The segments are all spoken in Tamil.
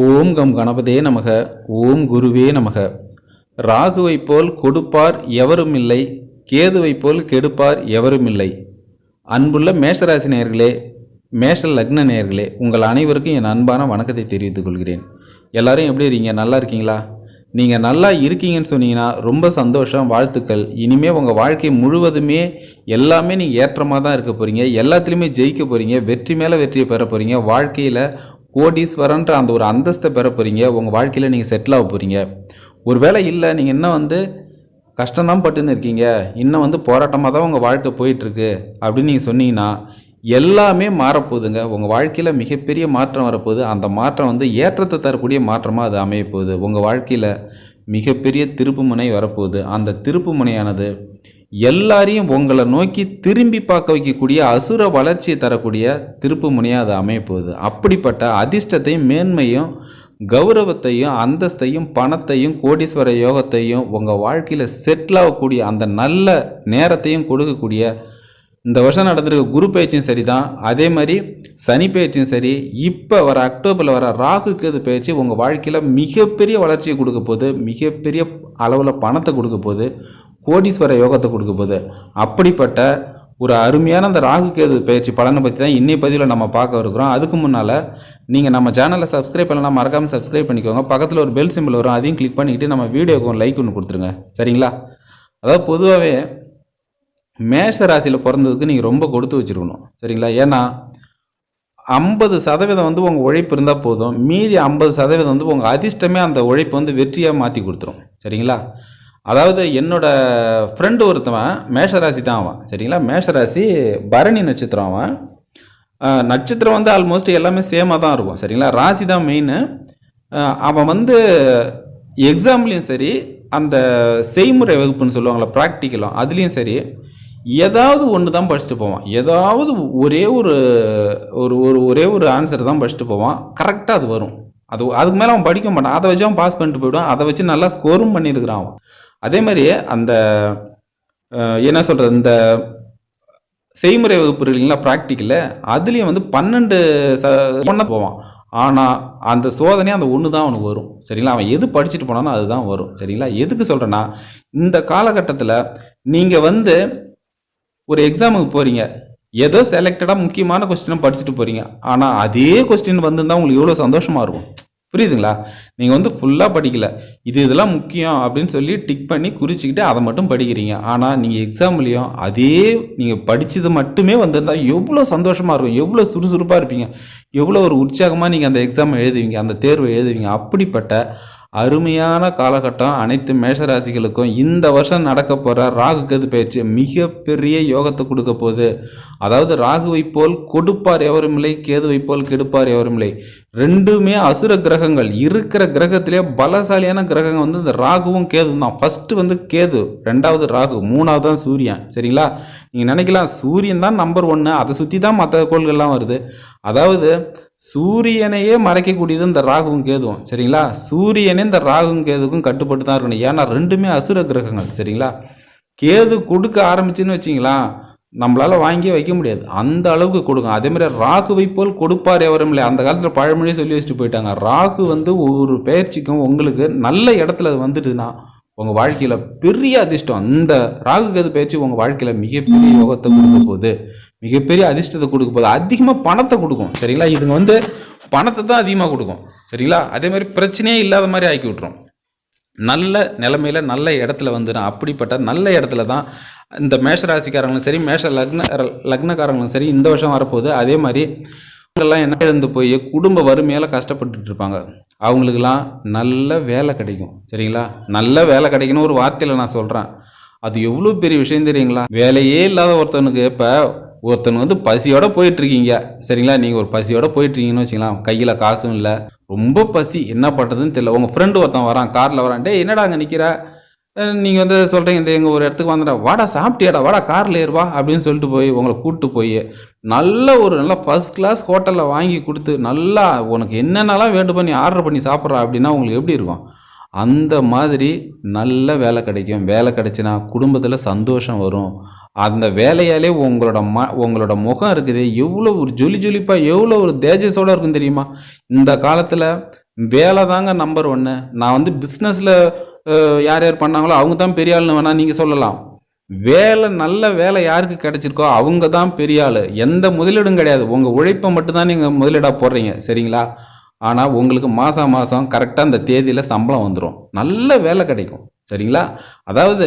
ஓம் கம் கணபதே நமக ஓம் குருவே நமக. ராகுவைப் போல் கொடுப்பார் எவரும் இல்லை கேதுவைப் போல் கெடுப்பார் எவரும் இல்லை. அன்புள்ள மேஷராசி நேர்களே மேஷ லக்ன நேர்களே உங்கள் அனைவருக்கும் என் அன்பான வணக்கத்தை தெரிவித்துக் கொள்கிறேன். எல்லாரும் எப்படி இருக்கீங்க? நல்லா இருக்கீங்களா? நீங்கள் நல்லா இருக்கீங்கன்னு சொன்னீங்கன்னா ரொம்ப சந்தோஷம் வாழ்த்துக்கள். இனிமேல் உங்கள் வாழ்க்கை முழுவதுமே எல்லாமே நீங்கள் ஏற்றமாக தான் இருக்க போகிறீங்க எல்லாத்துலேயுமே ஜெயிக்க போகிறீங்க வெற்றி மேலே வெற்றியை பெற போகிறீங்க வாழ்க்கையில் கோடீஸ்வரன்ற அந்த ஒரு அந்தஸ்தை பெற போகிறீங்க உங்கள் வாழ்க்கையில் நீங்கள் செட்டில் ஆக போகிறீங்க ஒரு வேளை இல்லை நீங்கள் இன்னும் வந்து கஷ்டம்தான் பட்டுன்னு இருக்கீங்க. இன்னும் வந்து போராட்டமாக தான் உங்கள் வாழ்க்கை போயிட்டுருக்கு அப்படின்னு நீங்கள் சொன்னீங்கன்னா எல்லாமே மாறப்போகுதுங்க. உங்கள் வாழ்க்கையில் மிகப்பெரிய மாற்றம் வரப்போகுது. அந்த மாற்றம் வந்து ஏற்றத்தை தரக்கூடிய மாற்றமாக அது அமையப்போகுது உங்கள் வாழ்க்கையில் மிகப்பெரிய திருப்புமுனை வரப்போகுது. அந்த திருப்புமுனையானது எல்லாரையும் உங்களை நோக்கி திரும்பி பார்க்க வைக்கக்கூடிய அசுர வளர்ச்சியை தரக்கூடிய திருப்பு முனையாக அது அமைப்போகுது அப்படிப்பட்ட அதிர்ஷ்டத்தையும் மேன்மையும் கௌரவத்தையும் அந்தஸ்தையும் பணத்தையும் கோடீஸ்வர யோகத்தையும் உங்கள் வாழ்க்கையில் செட்டில் ஆகக்கூடிய அந்த நல்ல நேரத்தையும் கொடுக்கக்கூடிய இந்த வருஷம் நடந்திருக்க குரு பயிற்சியும் சரி தான் அதே மாதிரி சனி பயிற்சியும் சரி. இப்போ வர அக்டோபரில் வர ராகு கேது பயிற்சி உங்கள் வாழ்க்கையில் மிகப்பெரிய வளர்ச்சியை கொடுக்க போகுது. மிகப்பெரிய அளவில் பணத்தை கொடுக்க போகுது. கோடீஸ்வர யோகத்தை கொடுக்க போகுது. அப்படிப்பட்ட ஒரு அருமையான அந்த ராகு கேது பயிற்சி பலனை பற்றி தான் இன்னைய பதிவில் நம்ம பார்க்க இருக்கிறோம். அதுக்கு முன்னால் நீங்கள் நம்ம சேனலை சப்ஸ்கிரைப் பண்ணலாம் மறக்காமல் சப்ஸ்கிரைப் பண்ணிக்கோங்க. பக்கத்தில் ஒரு பெல் சிம்பிள் வரும் அதையும் கிளிக் பண்ணிக்கிட்டு நம்ம வீடியோக்கு ஒரு லைக் ஒன்று கொடுத்துருங்க. சரிங்களா? அதாவது பொதுவாகவே மேஷ ராசியில் பிறந்ததுக்கு நீங்கள் ரொம்ப கொடுத்து வச்சுருக்கணும். சரிங்களா? ஏன்னா ஐம்பது சதவீதம் வந்து உங்கள் உழைப்பு இருந்தால் போதும். மீதி ஐம்பது சதவீதம் வந்து உங்கள் அதிர்ஷ்டமே அந்த உழைப்பு வந்து வெற்றியாக மாற்றி கொடுத்துரும். சரிங்களா? அதாவது என்னோட ஃப்ரெண்டு ஒருத்தவன் மேஷராசி தான் அவன். சரிங்களா? மேஷராசி பரணி நட்சத்திரம் அவன். நட்சத்திரம் வந்து ஆல்மோஸ்ட் எல்லாமே சேமாக தான் இருக்கும். சரிங்களா? ராசி தான் மெயின் அவன் வந்து எக்ஸாம்லேயும் சரி அந்த செய்முறை வகுப்புன்னு சொல்லுவாங்களா ப்ராக்டிக்கலும் அதுலேயும் சரி ஏதாவது ஒன்று தான் படிச்சுட்டு போவான். ஏதாவது ஒரே ஒரு ஒரு ஒரு ஒரே ஒரு ஆன்சர் தான் படிச்சுட்டு போவான். கரெக்டாக அது வரும். அது அதுக்கு மேலே அவன் படிக்க மாட்டான். அதை வச்சு அவன் பாஸ் பண்ணிட்டு போயிடுவான். அதை வச்சு நல்லா ஸ்கோரும் பண்ணியிருக்கிறான் அவன். அதே மாதிரியே அந்த என்ன சொல்கிறது இந்த செய்முறை வகுப்பு இல்லைங்களா ப்ராக்டிக்கலில் அதுலேயும் வந்து பன்னெண்டு ச போவான். ஆனால் அந்த சோதனை அந்த ஒன்று தான் அவனுக்கு வரும். சரிங்களா? அவன் எது படிச்சுட்டு போனானோ அதுதான் வரும். சரிங்களா? எதுக்கு சொல்கிறேன்னா இந்த காலகட்டத்தில் நீங்கள் வந்து ஒரு எக்ஸாமுக்கு போகிறீங்க ஏதோ செலக்டடாக முக்கியமான கொஸ்டினை படிச்சுட்டு போகிறீங்க ஆனால் அதே கொஸ்டின் வந்திருந்தா உங்களுக்கு எவ்வளோ சந்தோஷமாக இருக்கும்? புரியுதுங்களா? நீங்கள் வந்து ஃபுல்லாக படிக்கல. இது இதெல்லாம் முக்கியம் அப்படின்னு சொல்லி டிக் பண்ணி குறிச்சிக்கிட்டு அதை மட்டும் படிக்கிறீங்க. ஆனால் நீங்கள் எக்ஸாம்லேயும் அதே நீங்கள் படித்தது மட்டுமே வந்திருந்தால் எவ்வளோ சந்தோஷமாக இருக்கும். எவ்வளோ சுறுசுறுப்பாக இருப்பீங்க. எவ்வளோ ஒரு உற்சாகமாக நீங்கள் அந்த எக்ஸாம் எழுதுவீங்க. அந்த தேர்வை எழுதுவீங்க. அப்படிப்பட்ட அருமையான காலகட்டம். அனைத்து மேஷராசிகளுக்கும் இந்த வருஷம் நடக்க போகிற ராகு கது பயிற்சி மிகப்பெரிய யோகத்தை கொடுக்க போகுது. அதாவது ராகுவை போல் கொடுப்பார் எவரும் இல்லை கேதுவை போல் கெடுப்பார் எவரும் இல்லை. ரெண்டுமே அசுர கிரகங்கள். இருக்கிற கிரகத்திலே பலசாலியான கிரகங்கள் வந்து இந்த ராகுவும் கேதுவும் தான். ஃபஸ்ட்டு வந்து கேது ரெண்டாவது ராகு மூணாவது தான் சூரியன். சரிங்களா? நீங்கள் நினைக்கலாம் சூரியன் தான் நம்பர் ஒன்று அதை சுற்றி தான் மற்ற கோள்கள்லாம் வருது. அதாவது சூரியனையே மறைக்கக்கூடியது இந்த ராகுவும் கேதுவும் சரிங்களா? சூரியனே இந்த ராகுவும் கேதுக்கும் கட்டுப்பட்டு தான் இருக்கணும். ஏன்னா ரெண்டுமே அசுர கிரகங்கள் சரிங்களா? கேது கொடுக்க ஆரம்பிச்சுன்னு வச்சிங்களா நம்மளால் வாங்கியே வைக்க முடியாது. அந்த அளவுக்கு கொடுக்கும் அதே மாதிரி ராகுவை போல் கொடுப்பார் எவரும் இல்லை. அந்த காலத்தில் பழமொழியே சொல்லி வச்சுட்டு போயிட்டாங்க. ராகு வந்து ஒரு பயிற்சிக்கும் உங்களுக்கு நல்ல இடத்துல அது வந்துட்டுனா உங்கள் வாழ்க்கையில் பெரிய அதிர்ஷ்டம். அந்த ராகு கேது பயிற்சி உங்கள் வாழ்க்கையில் மிகப்பெரிய யோகத்தை கொடுக்க போகுது. மிகப்பெரிய அதிர்ஷ்டத்தை கொடுக்க போகுது. அதிகமாக பணத்தை கொடுக்கும். சரிங்களா? இதுங்க வந்து பணத்தை தான் அதிகமாக கொடுக்கும். சரிங்களா? அதே மாதிரி பிரச்சனையே இல்லாத மாதிரி ஆக்கி விட்ரும் நல்ல நிலமையில நல்ல இடத்துல வந்துடும் அப்படிப்பட்ட நல்ல இடத்துல தான் இந்த மேஷ ராசிக்காரங்களும் சரி மேஷ லக்ன லக்னக்காரங்களும் சரி இந்த வருஷம் வரப்போகுது. அதே மாதிரி அவங்கெல்லாம் என்ன இழந்து போய் குடும்ப வறுமையால் கஷ்டப்பட்டுட்டு இருப்பாங்க. அவங்களுக்கெல்லாம் நல்ல வேலை கிடைக்கும். சரிங்களா? நல்ல வேலை கிடைக்கணும் ஒரு வார்த்தையில் நான் சொல்கிறேன் அது எவ்வளோ பெரிய விஷயம் தெரியுங்களா? வேலையே இல்லாத ஒருத்தனுக்கு இப்போ ஒருத்தன் வந்து பசியோட போயிட்டுருக்கீங்க. சரிங்களா? நீங்கள் ஒரு பசியோட போயிட்டு இருக்கீங்கன்னு வச்சுக்கலாம். கையில் காசும் இல்லை. ரொம்ப பசி. என்ன பண்ணுறதுன்னு தெரியல. உங்கள் ஃப்ரெண்டு ஒருத்தன் வரான். காரில் வரான். என்னடா அங்கே நிற்கிற நீங்கள் வந்து சொல்கிறீங்க இந்த எங்கள் ஒரு இடத்துக்கு வந்துடா வாடா சாப்பிட்டியாடா வாடா காரில் ஏறுவா அப்படின்னு சொல்லிட்டு போய் உங்களை கூப்பிட்டு போய் நல்ல ஒரு நல்ல ஃபஸ்ட் கிளாஸ் ஹோட்டலில் வாங்கி கொடுத்து நல்லா உனக்கு என்னென்னலாம் வேண்டும் நீ ஆர்டர் பண்ணி சாப்பிட்றா அப்படின்னா உங்களுக்கு எப்படி இருக்கும்? அந்த மாதிரி நல்ல வேலை கிடைக்கும். வேலை கிடைச்சினா குடும்பத்தில் சந்தோஷம் வரும். அந்த வேலையாலே உங்களோட ம உங்களோட முகம் இருக்குது. எவ்வளோ ஒரு ஜொலி ஜொலிப்பாக எவ்வளோ ஒரு தேஜஸோடு இருக்கும் தெரியுமா? இந்த காலத்தில் வேலை தாங்க நம்பர் ஒன்று நான் வந்து பிஸ்னஸில் யார் யார் பண்ணாங்களோ அவங்க தான் பெரிய ஆள்னு வேணால் நீங்கள் சொல்லலாம். வேலை நல்ல வேலை யாருக்கு கிடைச்சிருக்கோ அவங்க தான் பெரிய ஆள். எந்த முதலீடும் கிடையாது. உங்கள் உழைப்பை மட்டும்தான் நீங்கள் முதலீடாக போடுறீங்க. சரிங்களா? ஆனால் உங்களுக்கு மாதம் மாதம் கரெக்டாக அந்த தேதியில் சம்பளம் வந்துடும் நல்ல வேலை கிடைக்கும். சரிங்களா? அதாவது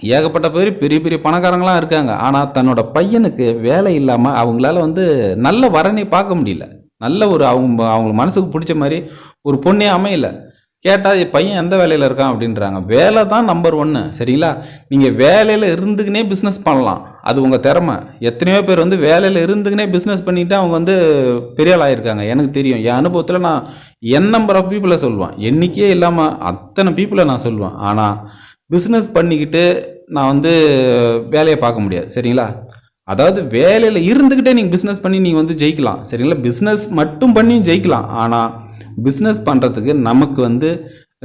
ஏகப்பட்ட பேர் பெரிய பெரிய பணக்காரங்களாம் இருக்காங்க. ஆனால் தன்னோட பையனுக்கு வேலை இல்லாமல் அவங்களால வந்து நல்ல வரனை பார்க்க முடியல. நல்ல ஒரு அவங்க அவங்க மனசுக்கு பிடிச்ச மாதிரி ஒரு பொண்ணே அமையலை. கேட்டால் பையன் எந்த வேலையில் இருக்கான்? அப்படின்றாங்க. வேலை தான் நம்பர் ஒன்று சரிங்களா? நீங்கள் வேலையில் இருந்துக்கினே பிஸ்னஸ் பண்ணலாம். அது உங்கள் திறமை. எத்தனையோ பேர் வந்து வேலையில் இருந்துக்கினே பிஸ்னஸ் பண்ணிவிட்டு அவங்க வந்து பெரிய ஆள் எனக்கு தெரியும். என் அனுபவத்தில் நான் என் நம்பர் ஆஃப் பீப்புளை சொல்லுவேன். என்றைக்கே இல்லாமல் அத்தனை பீப்புளை நான் சொல்லுவேன். ஆனால் பிஸ்னஸ் பண்ணிக்கிட்டு நான் வந்து வேலையை பார்க்க முடியாது. சரிங்களா? அதாவது வேலையில் இருந்துக்கிட்டே நீங்கள் பிஸ்னஸ் பண்ணி நீங்கள் வந்து ஜெயிக்கலாம். சரிங்களா? பிஸ்னஸ் மட்டும் பண்ணி ஜெயிக்கலாம். ஆனால் பிஸ்னஸ் பண்ணுறதுக்கு நமக்கு வந்து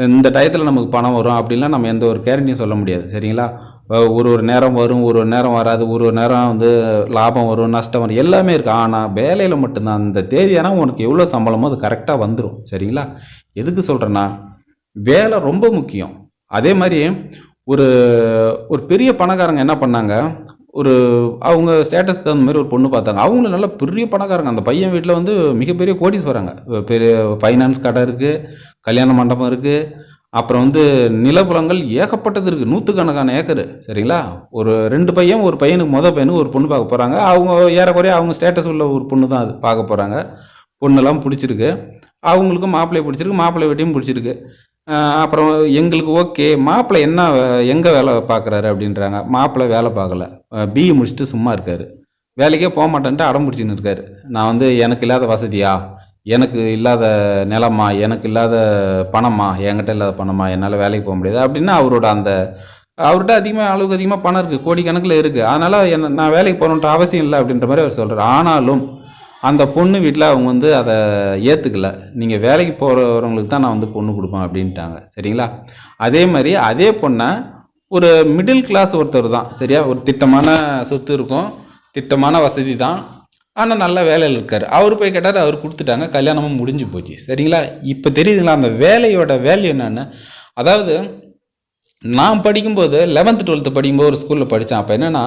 இந்த டயத்தில் நமக்கு பணம் வரும் அப்படின்லாம் நம்ம எந்த ஒரு கேரண்டியும் சொல்ல முடியாது. சரிங்களா? ஒரு ஒரு நேரம் வரும் ஒரு ஒரு நேரம் வராது ஒரு ஒரு நேரம் வந்து லாபம் வரும் நஷ்டம் வரும் எல்லாமே இருக்குது ஆனால் வேலையில் மட்டும்தான். அந்த தேதி ஆனால் உனக்கு எவ்வளோ சம்பளமோ அது கரெக்டாக வந்துடும் சரிங்களா? எதுக்கு சொல்கிறேன்னா வேலை ரொம்ப முக்கியம். அதே மாதிரி ஒரு ஒரு பெரிய பணக்காரங்க என்ன பண்ணாங்க ஒரு அவங்க ஸ்டேட்டஸ் தகுந்த மாதிரி ஒரு பொண்ணு பார்த்தாங்க. அவங்களும் நல்ல பெரிய பணக்காரங்க. அந்த பையன் வீட்டில் வந்து மிகப்பெரிய கோடிஸ் வராங்க. பெரிய ஃபைனான்ஸ் கடை இருக்குது கல்யாண மண்டபம் இருக்குது அப்புறம் வந்து நிலப்புலங்கள் ஏகப்பட்டது இருக்குது நூற்றுக்கணக்கான ஏக்கரு. சரிங்களா? ஒரு ரெண்டு பையன் ஒரு பையனுக்கு மொதல் பையனுக்கு ஒரு பொண்ணு பார்க்க போகிறாங்க அவங்க ஏறக்குறைய அவங்க ஸ்டேட்டஸ் உள்ள ஒரு பொண்ணு தான் அது பார்க்க போகிறாங்க பொண்ணெல்லாம் பிடிச்சிருக்கு. அவங்களுக்கும் மாப்பிள்ளையை பிடிச்சிருக்கு. மாப்பிள்ளை வீட்டையும் பிடிச்சிருக்கு. அப்புறம் எங்களுக்கு ஓகே. மாப்பிள்ளை என்ன எங்கே வேலை பார்க்குறாரு அப்படின்றாங்க. மாப்பிள்ளை வேலை பார்க்கல. பிஇ முடிச்சுட்டு சும்மா இருக்கார். வேலைக்கே போக மாட்டேன்ட்டு அடம் பிடிச்சின்னு இருக்காரு. நான் வந்து எனக்கு இல்லாத வசதியா? எனக்கு இல்லாத நிலமா? எனக்கு இல்லாத பணமா? என்கிட்ட இல்லாத பணமா? என்னால் வேலைக்கு போக முடியாது. அப்படின்னு அவரோட அந்த அவர்கிட்ட அதிகமாக அளவுக்கு அதிகமாக பணம் இருக்குது கோடிக்கணக்கில் இருக்குது அதனால் என்ன நான் வேலைக்கு போகணுன்ற அவசியம் இல்லை அப்படின்ற மாதிரி அவர் சொல்கிறார் ஆனாலும் அந்த பொண்ணு வீட்டில் அவங்க வந்து அதை ஏற்றுக்கல நீங்கள் வேலைக்கு போகிறவங்களுக்கு தான் நான் வந்து பொண்ணு கொடுப்பேன் அப்படின்ட்டாங்க. சரிங்களா? அதே மாதிரி அதே பொண்ணை ஒரு மிடில் கிளாஸ் ஒருத்தர் தான். சரியா? ஒரு திட்டமான சொத்து இருக்கும். திட்டமான வசதி தான். ஆனால் நல்ல வேலையில் இருக்கார். அவர் போய் கேட்டார் அவர் கொடுத்துட்டாங்க. கல்யாணமும் முடிஞ்சு போச்சு. சரிங்களா? இப்போ தெரியுதுங்களா? அந்த வேலையோட வேல்யூ என்னென்னு? அதாவது நான் படிக்கும்போது லெவன்த்து டுவெல்த்து படிக்கும்போது ஒரு ஸ்கூலில் படித்தேன் அப்போ என்னென்னா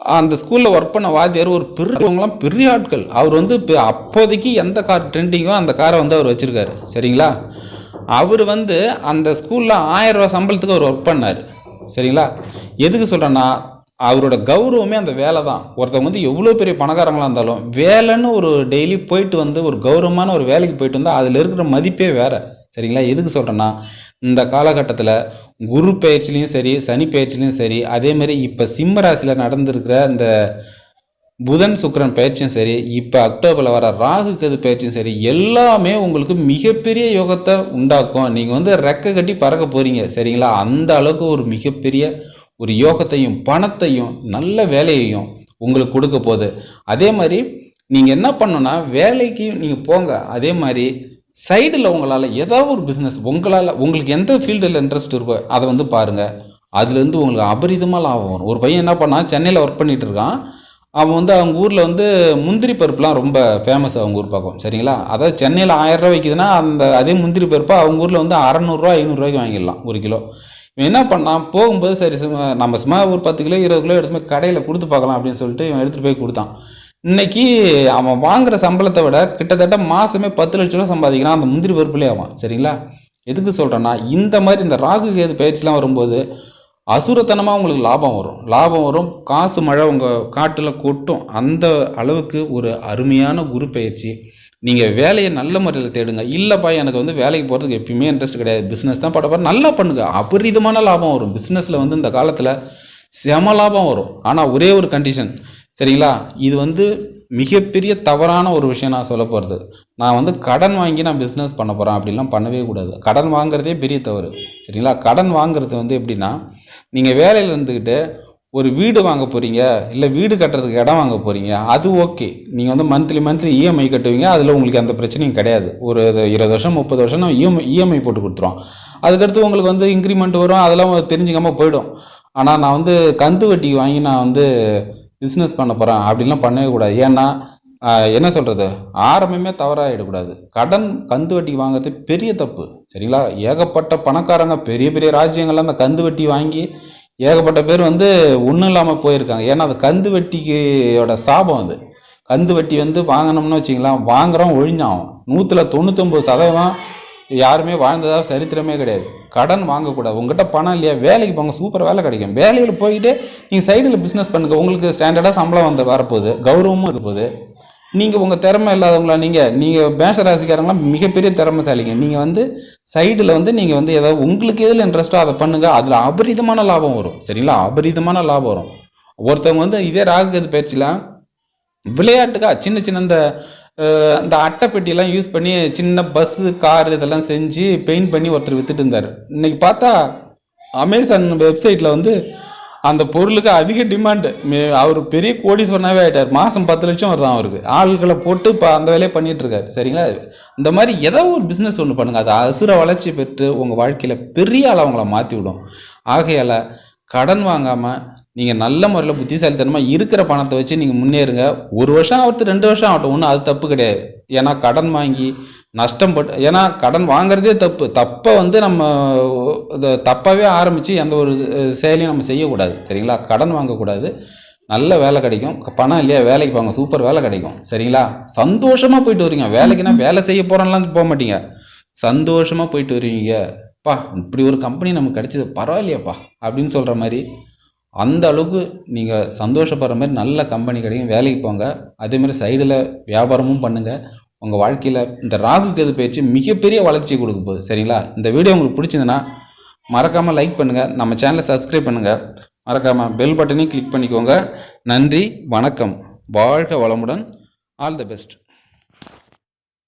அந்த ஸ்கூலில் ஒர்க் பண்ண வாத்தியார் ஒரு பெரியவங்களாம் பெரிய ஆட்கள். அவர் வந்து இப்போ அப்போதைக்கு எந்த கார் ட்ரெண்டிங்கோ அந்த காரை வந்து அவர் வச்சுருக்காரு. சரிங்களா? அவர் வந்து அந்த ஸ்கூலில் ஆயிரரூவா சம்பளத்துக்கு அவர் ஒர்க் பண்ணார். சரிங்களா? எதுக்கு சொல்கிறேன்னா அவரோட கௌரவமே அந்த வேலை தான். ஒருத்தவங்க வந்து எவ்வளோ பெரிய பணக்காரங்களாக இருந்தாலும் வேலைன்னு ஒரு டெய்லி போயிட்டு வந்து ஒரு கௌரவமான ஒரு வேலைக்கு போயிட்டு வந்தால் அதில் இருக்கிற மதிப்பே வேறு. சரிங்களா? எதுக்கு சொல்கிறேன்னா இந்த காலகட்டத்தில் குரு பயிற்சிலையும் சரி சனி பயிற்சிலையும் சரி அதே மாதிரி இப்போ சிம்ம ராசியில் நடந்திருக்கிற இந்த புதன் சுக்கரன் பயிற்சியும் சரி இப்போ அக்டோபரில் வர ராகு கது பயிற்சியும் சரி எல்லாமே உங்களுக்கு மிகப்பெரிய யோகத்தை உண்டாக்கும். நீங்கள் வந்து ரெக்கை கட்டி பறக்க போகிறீங்க சரிங்களா? அந்த அளவுக்கு ஒரு மிகப்பெரிய ஒரு யோகத்தையும் பணத்தையும் நல்ல வேலையையும் உங்களுக்கு கொடுக்க போகுது. அதே மாதிரி நீங்கள் என்ன பண்ணணும்னா வேலைக்கு நீங்கள் போங்க. அதே மாதிரி சைடில் உங்களால் ஏதாவது ஒரு பிஸ்னஸ் உங்களால் உங்களுக்கு எந்த ஃபீல்டில் இன்ட்ரெஸ்ட் இருக்கோ அதை வந்து பாருங்கள் அதுலேருந்து உங்களுக்கு அபரிதமாக லாபம் வரும். ஒரு பையன் என்ன பண்ணான்? சென்னையில் ஒர்க் பண்ணிகிட்டு இருக்கான். அவன் வந்து அவங்க ஊரில் வந்து முந்திரி பருப்புலாம் ரொம்ப ஃபேமஸ் அவங்க ஊர் பக்கம் சரிங்களா? அதாவது சென்னையில் ஆயிரம் விற்கிதுன்னா அந்த அதே முந்திரி பருப்பை அவங்க ஊரில் வந்து அறநூறுவா ஐநூறுரூவாய்க்கு வாங்கிடலாம் ஒரு கிலோ. இவன் என்ன பண்ணான்? போகும்போது சரி சும்மா நம்ம சும்மா ஒரு பத்து கிலோ இருபது கிலோ எடுத்து போய் கடையில் கொடுத்து பார்க்கலாம் அப்படின்னு சொல்லிட்டு இவன் எடுத்துகிட்டு போய் கொடுத்தான். இன்னைக்கு அவன் வாங்குற சம்பளத்தை விட கிட்டத்தட்ட மாசமே பத்து லட்ச ரூபா சம்பாதிக்கிறான் அந்த முந்திரி பருப்புலேயே அவன் சரிங்களா? எதுக்கு சொல்கிறேன்னா இந்த மாதிரி இந்த ராகு கேது பயிற்சிலாம் வரும்போது அசுரத்தனமாக உங்களுக்கு லாபம் வரும். லாபம் வரும் காசு மழை உங்கள் காட்டில் கொட்டும். அந்த அளவுக்கு ஒரு அருமையான குரு பயிற்சி. நீங்கள் வேலையை நல்ல முறையில் தேடுங்க. இல்லைப்பா எனக்கு வந்து வேலைக்கு போகிறதுக்கு எப்பயுமே இன்ட்ரெஸ்ட் கிடையாது. பிஸ்னஸ் தான் படப்பா நல்லா பண்ணுங்க. அபரிதமான லாபம் வரும். பிஸ்னஸில் வந்து இந்த காலத்தில் செம லாபம் வரும். ஆனால் ஒரே ஒரு கண்டிஷன் சரிங்களா? இது வந்து மிகப்பெரிய தவறான ஒரு விஷயம் நான் சொல்ல போகிறது நான் வந்து கடன் வாங்கி நான் பிஸ்னஸ் பண்ண போகிறேன் அப்படிலாம் பண்ணவே கூடாது. கடன் வாங்குறதே பெரிய தவறு. சரிங்களா? கடன் வாங்குறது வந்து எப்படின்னா நீங்கள் வேலையில் இருந்துக்கிட்டு ஒரு வீடு வாங்க போகிறீங்க இல்லை வீடு கட்டுறதுக்கு இடம் வாங்க போகிறீங்க அது ஓகே. நீங்கள் வந்து மந்த்லி மந்த்லி இஎம்ஐ கட்டுவீங்க. அதில் உங்களுக்கு அந்த பிரச்சனையும் கிடையாது. ஒரு இருபது வருஷம் முப்பது வருஷம் நம்ம இஎம்ஐ இஎம்ஐ போட்டு கொடுத்துருவோம். அதுக்கடுத்து உங்களுக்கு வந்து இன்க்ரிமெண்ட் வரும். அதெல்லாம் தெரிஞ்சுக்காமல் போயிடும். ஆனால் நான் வந்து கந்து வட்டிக்கு வாங்கி நான் வந்து பிஸ்னஸ் பண்ண போகிறேன் அப்படிலாம் பண்ணவே கூடாது. ஏன்னா என்ன சொல்கிறது ஆரம்பமே தவறாகிடக்கூடாது கடன் கந்து வட்டி வாங்குறது பெரிய தப்பு. சரிங்களா? ஏகப்பட்ட பணக்காரங்க பெரிய பெரிய ராஜ்யங்கள்லாம் அந்த கந்து வட்டி வாங்கி ஏகப்பட்ட பேர் வந்து ஒன்றும் இல்லாமல் போயிருக்காங்க. ஏன்னா அது கந்து வட்டிக்கோட சாபம் அது. கந்து வட்டி வந்து வாங்கினோம்னு வச்சிங்களேன் வாங்குகிறோம் ஒழிஞ்சாகும் நூற்றில் தொண்ணூத்தொம்பது சதவீதம் யாருமே வாழ்ந்ததாக சரித்திரமே கிடையாது. கடன் வாங்கக்கூடாது. உங்ககிட்ட பணம் இல்லையா? வேலைக்கு போங்க. சூப்பர் வேலை கிடைக்கும். வேலையில் போயிட்டு நீங்கள் சைடில் பிஸ்னஸ் பண்ணுங்க. உங்களுக்கு ஸ்டாண்டர்டாக சம்பளம் வந்து வரப்போகுது. கௌரவமும் இருப்போது நீங்கள் உங்கள் திறமை இல்லாதவங்களா நீங்கள் நீங்கள் மேஷ ராசிக்காரங்களாம் மிகப்பெரிய திறமைசாலிங்க. நீங்கள் வந்து சைடில் வந்து நீங்கள் வந்து ஏதாவது உங்களுக்கு எதில் இன்ட்ரெஸ்ட்டோ அதை பண்ணுங்கள் அதில் அபரிதமான லாபம் வரும். சரிங்களா? அபரிதமான லாபம் வரும். ஒருத்தவங்க வந்து இதே ராகுகது பயிற்சிலாம் விளையாட்டுக்கா சின்ன சின்ன இந்த அந்த அட்டைப்பெட்டியெல்லாம் யூஸ் பண்ணி சின்ன பஸ்ஸு கார் இதெல்லாம் செஞ்சு பெயிண்ட் பண்ணி ஒருத்தர் வித்துட்டு இருந்தார். இன்னைக்கு பார்த்தா அமேசான் வெப்சைட்டில் வந்து அந்த பொருளுக்கு அதிக டிமாண்டு அவர் பெரிய கோடீஸ்வரனாகவே ஆகிட்டார் மாதம் பத்து லட்சம் வருதான் அவருக்கு. ஆள்களை போட்டு இப்போ அந்த வேலையை பண்ணிகிட்ருக்காரு சரிங்களா? இந்த மாதிரி ஏதோ ஒரு பிஸ்னஸ் ஒன்று பண்ணுங்கள் அது அசுர வளர்ச்சி பெற்று உங்கள் வாழ்க்கையில் பெரிய அளவங்களை மாற்றி விடும் ஆகையால் கடன் வாங்காமல் நீங்கள் நல்ல முறையில் புத்திசாலித்தனமாக இருக்கிற பணத்தை வச்சு நீங்கள் முன்னேறுங்க. ஒரு வருஷம் ஆகட்டும் ரெண்டு வருஷம் ஆகட்டும் ஒன்றும் அது தப்பு கிடையாது. ஏன்னா கடன் வாங்கி நஷ்டம் பட்டு ஏன்னா கடன் வாங்குறதே தப்பு. தப்பை வந்து நம்ம தப்பாகவே ஆரம்பித்து எந்த ஒரு செயலையும் நம்ம செய்யக்கூடாது. சரிங்களா? கடன் வாங்கக்கூடாது. நல்ல வேலை கிடைக்கும். பணம் இல்லையா வேலைக்கு போங்க. சூப்பர் வேலை கிடைக்கும். சரிங்களா? சந்தோஷமாக போயிட்டு வரீங்க. வேலைக்குன்னா வேலை செய்ய போகிறோம்லாம் போக மாட்டீங்க. சந்தோஷமாக போயிட்டு வருவீங்க பா இப்படி ஒரு கம்பெனி நமக்கு கிடைச்சது பரவாயில்லையாப்பா அப்படின்னு சொல்கிற மாதிரி அந்த அளவுக்கு நீங்கள் சந்தோஷப்படுற மாதிரி நல்ல கம்பெனி கிடைக்கும் வேலைக்கு போங்க. அதேமாதிரி சைடில் வியாபாரமும் பண்ணுங்கள் உங்கள் வாழ்க்கையில் இந்த ராகு கெது பயிற்சி மிகப்பெரிய வளர்ச்சியை கொடுக்க போகுது. சரிங்களா? இந்த வீடியோ உங்களுக்கு பிடிச்சதுன்னா மறக்காமல் லைக் பண்ணுங்கள் நம்ம சேனலை சப்ஸ்கிரைப் பண்ணுங்கள் மறக்காமல் பெல் பட்டனையும் கிளிக் பண்ணிக்கோங்க. நன்றி வணக்கம். வாழ்க வளமுடன். All the best